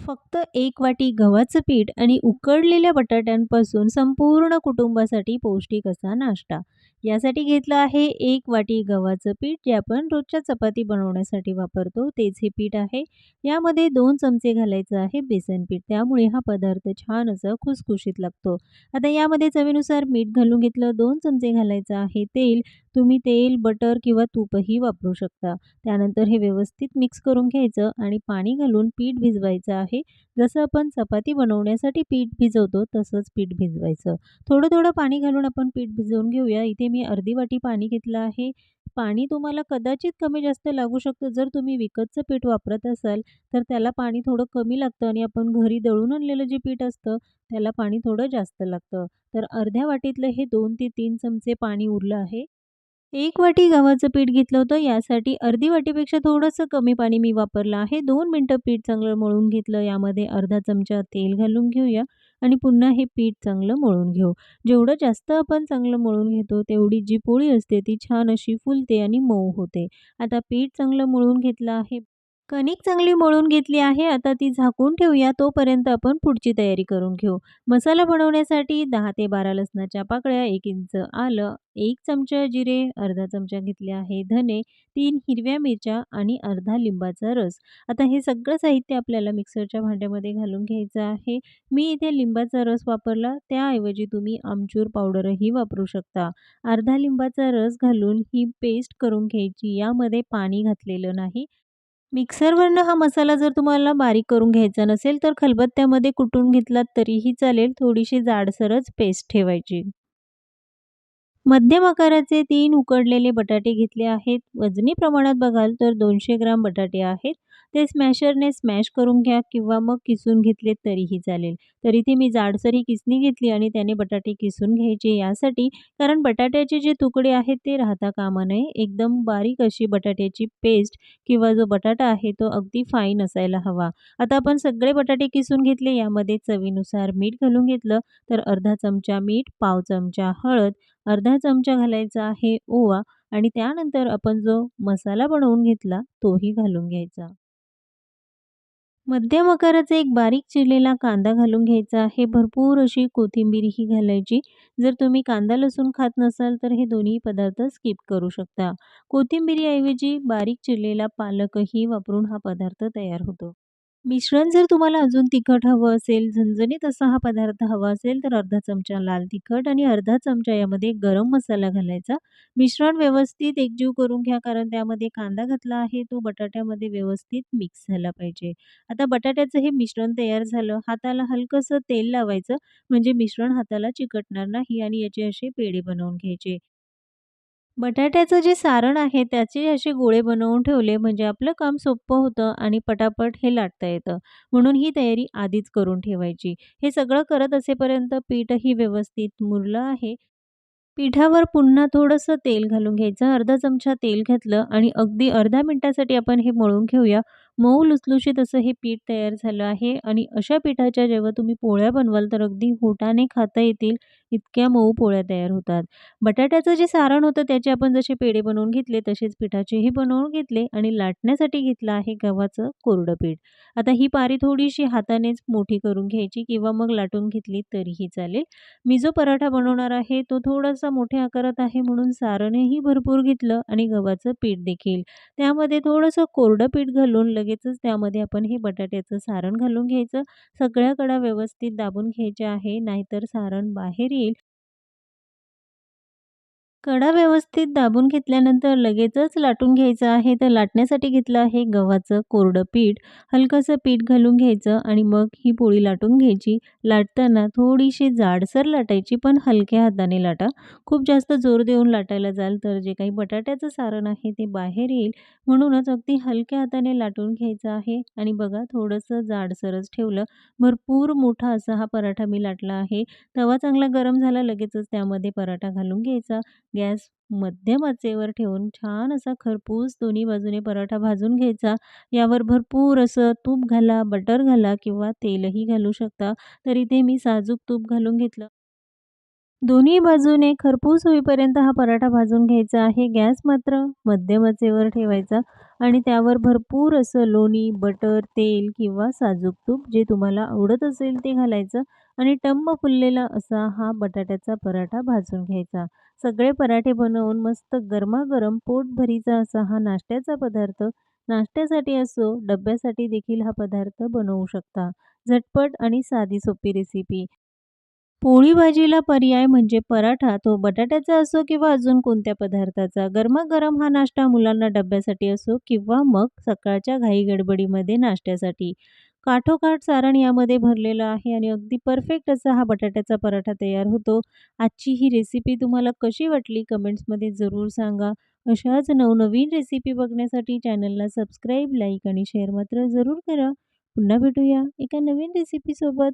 फक्त एक वाटी गव्हाचं पीठ आणि उकडलेल्या बटाट्यांपासून संपूर्ण कुटुंबासाठी पौष्टिक असा नाश्ता. यासाठी घेतलं आहे एक वाटी गव्हाचं पीठ जे आपण रोजच्या चपाती बनवण्यासाठी वापरतो तेच हे पीठ आहे. यामध्ये दोन चमचे घालायचं आहे बेसन पीठ. त्यामुळे हा पदार्थ छान असा खुसखुशीत लागतो. आता यामध्ये चवीनुसार मीठ घालून घेतलं, दोन चमचे घालायचं आहे तेल. तुम्ही तेल, बटर किंवा तूपही वापरू शकता. त्यानंतर हे व्यवस्थित मिक्स करून घ्यायचं आणि पाणी घालून पीठ भिजवायचं आहे. जसं आपण चपाती बनवण्यासाठी पीठ भिजवतो तसंच पीठ भिजवायचं. थोडं-थोडं पाणी घालून आपण पीठ भिजवून घेऊया. इथे मी अर्धी वाटी पाणी घेतलं आहे. पाणी तुम्हाला कदाचित कमी-जास्त लागू शकतं. जर तुम्ही विकतचं पीठ वापरत असाल, तर त्याला पाणी थोडं कमी लागतं आणि आपण घरी दळून आणलेलं जे पीठ असतं, त्याला पाणी थोडं जास्त लागतं. तर अर्ध्या वाटीतलं हे दोन ते तीन चमचे पाणी उरलं आहे. एक वाटी गव्हाचं पीठ घेतलं होतं. यासाठी अर्धी वाटीपेक्षा थोडंसं कमी पाणी मी वापरलं आहे. दोन मिनटं पीठ चांगलं मळून घेतलं. यामध्ये अर्धा चमचा तेल घालून घेऊया आणि पुन्हा हे पीठ चांगलं मळून घेऊ. जेवढं जास्त आपण चांगलं मळून घेतो, तेवढी जी पोळी असते ती छान अशी फुलते आणि मऊ होते. आता पीठ चांगलं मळून घेतलं आहे. कणिक चांगली मळून घेतली आहे. आता ती झाकून ठेवूया. तोपर्यंत आपण पुढची तयारी करून घेऊ. मसाला बनवण्यासाठी दहा ते 12 लसणाच्या पाकळ्या, एक इंच आलं, एक चमचा जिरे, अर्धा चमचा घेतले आहे धने, तीन हिरव्या मिरच्या आणि अर्धा लिंबाचा रस. आता हे सगळं साहित्य आपल्याला मिक्सरच्या भांड्यामध्ये घालून घ्यायचं आहे. मी इथे लिंबाचा रस वापरला. त्याऐवजी तुम्ही आमचूर पावडरही वापरू शकता. अर्धा लिंबाचा रस घालून ही पेस्ट करून घ्यायची. यामध्ये पाणी घातलेलं नाही. मिक्सरवरनं हा मसाला जर तुम्हाला बारीक करून घ्यायचा नसेल, तर खलबत्त्यामध्ये कुटून घेतलात तरीही चालेल. थोडीशी जाडसरच पेस्ट ठेवायची. मध्यम आकाराचे तीन उकडलेले बटाटे घेतले आहेत. वजनी प्रमाणात बघाल तर दोनशे ग्राम बटाटे आहेत. ते स्मॅशरने स्मॅश करून घ्या किंवा मग किसून घेतले तरीही चालेल. तर इथे मी जाडसर ही किसणी घेतली आणि त्याने बटाटे किसून घ्यायचे यासाठी, कारण बटाट्याचे जे तुकडे आहेत ते राहता कामा नये. एकदम बारीक अशी बटाट्याची पेस्ट किंवा जो बटाटा आहे तो अगदी फाईन असायला हवा. आता आपण सगळे बटाटे किसून घेतले. यामध्ये चवीनुसार मीठ घालून घेतलं. तर अर्धा चमचा मीठ, पाव चमचा हळद, अर्धा चमचा घालायचा आहे ओवा आणि त्यानंतर आपण जो मसाला बनवून घेतला तोही घालून घ्यायचा. मध्यम आकाराचा एक बारीक चिरलेला कांदा घालून घ्यायचा हे भरपूर अशी कोथिंबीरही घालायची. जर तुम्ही कांदा लसूण खात नसाल, तर हे दोन्ही पदार्थ स्किप करू शकता. कोथिंबिरीऐवजी बारीक चिरलेला पालकही वापरून हा पदार्थ तयार होतो. मिश्रण जर तुम्हाला अजून तिखट हवं असेल, झणझणीत असा हा पदार्थ हवा असेल, तर अर्धा चमचा लाल तिखट आणि अर्धा चमचा यामध्ये गरम मसाला घालायचा. मिश्रण व्यवस्थित एकजीव करून घ्या, कारण त्यामध्ये कांदा घातला आहे तो बटाट्यामध्ये व्यवस्थित मिक्स झाला पाहिजे. आता बटाट्याचं हे मिश्रण तयार झालं. हाताला हलकंसं तेल लावायचं, म्हणजे मिश्रण हाताला चिकटणार नाही आणि याचे असे पेढे बनवून घ्यायचे. बटाट्याचं जे सारण आहे त्याचे असे गोळे बनवून ठेवले म्हणजे आपलं काम सोपं होतं आणि पटापट हे लाटता येतं. म्हणून ही तयारी आधीच करून ठेवायची. हे सगळं करत असेपर्यंत पीठही व्यवस्थित मुरलं आहे. पिठावर पुन्हा थोडंसं तेल घालून घ्यायचं. अर्धा चमचा तेल घातलं आणि अगदी अर्धा मिनटासाठी आपण हे मळून घेऊया. मऊ लुसलुशीत असं हे पीठ तयार झालं आहे आणि अशा पिठाच्या जेव्हा तुम्ही पोळ्या बनवाल तर अगदी होटाने खाता येतील, इतक्या मऊ पोळ्या तयार होतात. बटाट्याचं जे सारण होतं त्याचे आपण जसे पेढे बनवून घेतले तसेच पिठाचेही बनवून घेतले आणि लाटण्यासाठी घेतलं आहे गव्हाचं कोरडं पीठ. आता ही पारी थोडीशी हातानेच मोठी करून घ्यायची किंवा मग लाटून घेतली तरीही चालेल. मी जो पराठा बनवणार आहे तो थोडासा मोठ्या आकारात आहे म्हणून सारणही भरपूर घेतलं आणि गव्हाचं पीठ देखील. त्यामध्ये थोडंसं कोरडं पीठ घालून लगेच लगेचच त्यामध्ये आपण हे बटाट्याचं सारण घालून घ्यायचं. सगळ्या कडा व्यवस्थित दाबून घ्यायच्या आहे, नाहीतर सारण बाहेर येईल. कडा व्यवस्थित दाबून घेतल्यानंतर लगेचच लाटून घ्यायचं आहे. तर लाटण्यासाठी घेतलं आहे गव्हाचं कोरडं पीठ. हलकंसं पीठ घालून घ्यायचं आणि मग ही पोळी लाटून घ्यायची. लाटताना थोडीशी जाडसर लाटायची, पण हलक्या हाताने लाटा. खूप जास्त जोर देऊन लाटायला जाल तर जे काही बटाट्याचं सारण आहे ते बाहेर येईल. म्हणूनच अगदी हलक्या हाताने लाटून घ्यायचं आहे आणि बघा थोडंसं जाडसरच ठेवलं. भरपूर मोठा असा हा पराठा मी लाटला आहे. तवा चांगला गरम झाला, लगेचच त्यामध्ये पराठा घालून घ्यायचा. गॅस मध्यम आचेवर ठेवून छान असा खरपूस दोन्ही बाजूने पराठा भाजून घ्यायचा. यावर भरपूर असं तूप घाला, बटर घाला किंवा तेलही घालू शकता. तर इथे मी साजूक तूप घालून घेतलं. दोन्ही बाजूने खरपूस होईपर्यंत हा पराठा भाजून घ्यायचा आहे. गॅस मात्र मध्यम आचेवर ठेवायचा. आणि त्यावर भरपूर असं लोणी, बटर, तेल किंवा साजूक तूप जे तुम्हाला आवडत असेल ते घालायचं आणि टंब फुललेला असा हा बटाट्याचा पराठा भाजून घ्यायचा. सगळे पराठे बनवून मस्त गरमागरम पोटभरीचा असा हा नाश्त्याचा पदार्थ नाश्त्यासाठी असो, डब्यासाठी देखील हा पदार्थ बनवू शकता. झटपट आणि साधी सोपी रेसिपी. पोळी भाजीला पर्याय म्हणजे पराठा, तो बटाट्याचा असो किंवा अजून कोणत्या पदार्थाचा. गरमागरम हा नाश्ता मुलांना डब्यासाठी असो किंवा मग सकाळच्या घाई-गडबडीमध्ये नाश्त्यासाठी. काठोकाठ सारण यामध्ये भरलेलं आहे आणि अगदी परफेक्ट असा हा बटाट्याचा पराठा तयार होतो. आजची ही रेसिपी तुम्हाला कशी वाटली कमेंट्समध्ये जरूर सांगा. अशाच नवनवीन रेसिपी बघण्यासाठी चॅनलला सबस्क्राईब, लाईक आणि शेअर मात्र जरूर करा. पुन्हा भेटूया एका नवीन रेसिपीसोबत.